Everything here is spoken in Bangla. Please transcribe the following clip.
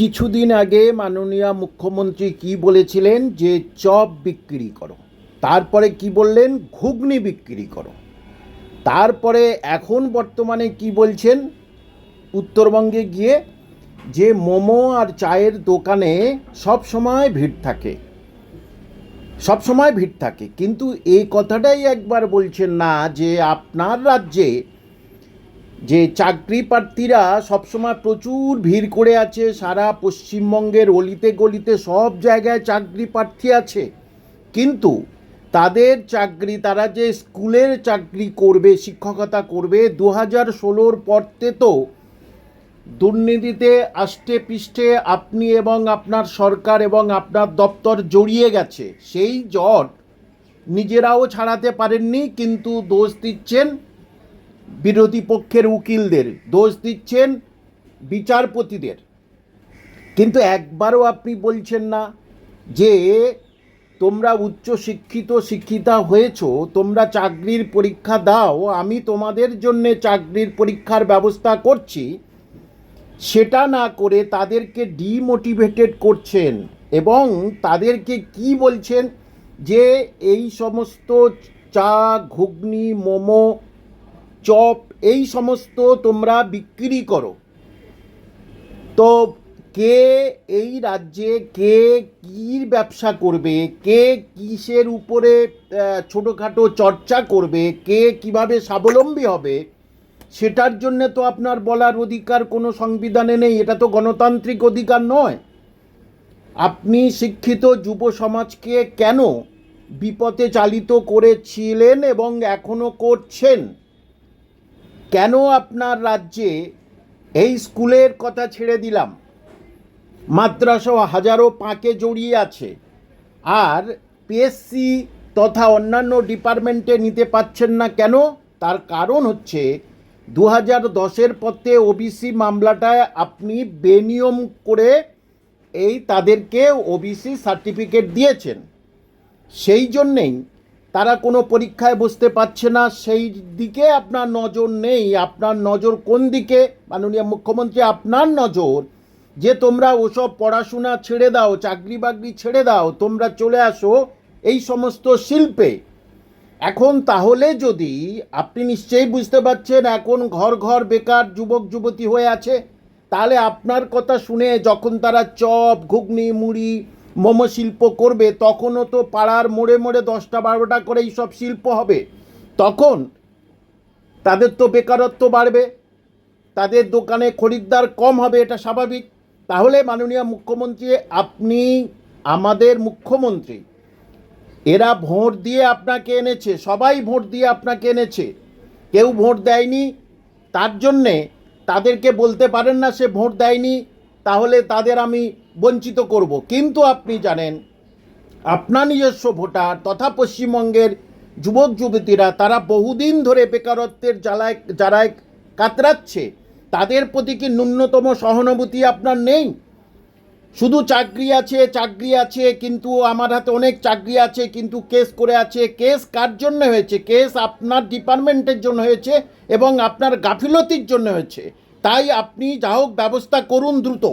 কিছুদিন আগে মাননীয় মুখ্যমন্ত্রী কি বলেছিলেন যে চপ বিক্রি করো, তারপরে কি বললেন? ঘুগনি বিক্রি করো। তারপরে এখন বর্তমানে কি বলছেন? উত্তরবঙ্গে গিয়ে যে মোমো আর চায়ের দোকানে সব সময় ভিড় থাকে, সব সময় ভিড় থাকে, কিন্তু এই কথাটাই একবার বলছেন না যে আপনার রাজ্যে যে চাকরি প্রার্থীরা সবসময় প্রচুর ভিড় করে আছে, সারা পশ্চিমবঙ্গের অলিতে গলিতে সব জায়গায় চাকরি প্রার্থী আছে। কিন্তু তাদের চাকরি, তারা যে স্কুলের চাকরি করবে, শিক্ষকতা করবে দু হাজার ষোলোর পরতে তো দুর্নীতিতে আষ্টে পৃষ্ঠে আপনি এবং আপনার সরকার এবং আপনার দপ্তর জড়িয়ে গেছে। সেই জট নিজেরাও ছাড়াতে পারেননি, কিন্তু দোষ দিচ্ছেন বিরোধী পক্ষের উকিলদের দোষ দিচ্ছেন বিচারপতিদের। কিন্তু একবারও আপনি বলছেন না যে তোমরা উচ্চ শিক্ষিত, শিক্ষিতা হয়েছ, তোমরা চাকরির পরীক্ষা দাও, আমি তোমাদের জন্য চাকরির পরীক্ষার ব্যবস্থা করছি। সেটা না করে তাদেরকে ডিমোটিভেটেড করছেন এবং তাদেরকে কি বলছেন যে এই সমস্ত চা, ঘুগনি, মোমো চপ, এই সমস্ত তোমরা বিক্রি করো। তো কে এই রাজ্যে কে কী ব্যবসা করবে, কে কিসের উপরে ছোটোখাটো চর্চা করবে, কে কীভাবে স্বাবলম্বী হবে, সেটার জন্যে তো আপনার বলার অধিকার কোনো সংবিধানে নেই, এটা তো গণতান্ত্রিক অধিকার নয়। আপনি শিক্ষিত যুব সমাজকে কেন বিপথে চালিত করেছিলেন এবং এখনও করছেন? কেন আপনার রাজ্যে এই স্কুলের কথা ছেড়ে দিলাম? মাদ্রাসা হাজারো পাঁকে জড়িয়ে আছে। আর পিএসসি তথা অন্যান্য ডিপার্টমেন্টে নিতে পাচ্ছেন না কেন? তার কারণ হচ্ছে দু হাজার দশের পথে ওবিসি মামলাটায় আপনি বেনিয়ম করে এই তাদেরকে ওবিসি সার্টিফিকেট দিয়েছেন। সেই জন্যেই তারা কোনো পরীক্ষায় বসতে পারছে না। সেই দিকে আপনার নজর নেই। আপনার নজর কোন দিকে? মাননীয় মুখ্যমন্ত্রী, আপনার নজর যে তোমরা ওসব পড়াশোনা ছেড়ে দাও চাকরি বাকরি ছেড়ে দাও, তোমরা চলে আসো এই সমস্ত শিল্পে। এখন তাহলে যদি আপনি নিশ্চয়ই বুঝতে পারছেন, এখন ঘর ঘর বেকার যুবক যুবতী হয়ে আছে, তাহলে আপনার কথা শুনে যখন তারা চপ, ঘুগনি, মুড়ি মোমো শিল্প করবে, তখনও তো পাড়ার মোড়ে মোড়ে দশটা বারোটা করে এইসব শিল্প হবে। তখন তাদের তো বেকারত্ব বাড়বে, তাদের দোকানে খরিদ্দার কম হবে, এটা স্বাভাবিক। তাহলে মাননীয় মুখ্যমন্ত্রী, আপনি আমাদের মুখ্যমন্ত্রী, এরা ভোট দিয়ে আপনাকে এনেছে, সবাই ভোট দিয়ে আপনাকে এনেছে। কেউ ভোট দেয়নি, তার জন্যে তাদেরকে বলতে পারেন না সে ভোট দেয়নি, তাহলে তাদের আমি বঞ্চিত করব। কিন্তু আপনি জানেন, আপনার নিজস্ব ভোটার তথা পশ্চিমবঙ্গের যুবক, যুবতীরা, তারা বহুদিন ধরে বেকারত্বের জ্বালায় যারায় কাতরাচ্ছে। তাদের প্রতি কি ন্যূনতম সহানুভূতি আপনার নেই? শুধু চাকরি আছে চাকরি আছে, কিন্তু আমার হাতে অনেক চাকরি আছে, কিন্তু কেস করে আছে। কেস কার জন্য হয়েছে? কেস আপনার ডিপার্টমেন্টের জন্য হয়েছে এবং আপনার গাফিলতির জন্য হয়েছে। তাই আপনি যা হোক ব্যবস্থা করুন দ্রুত।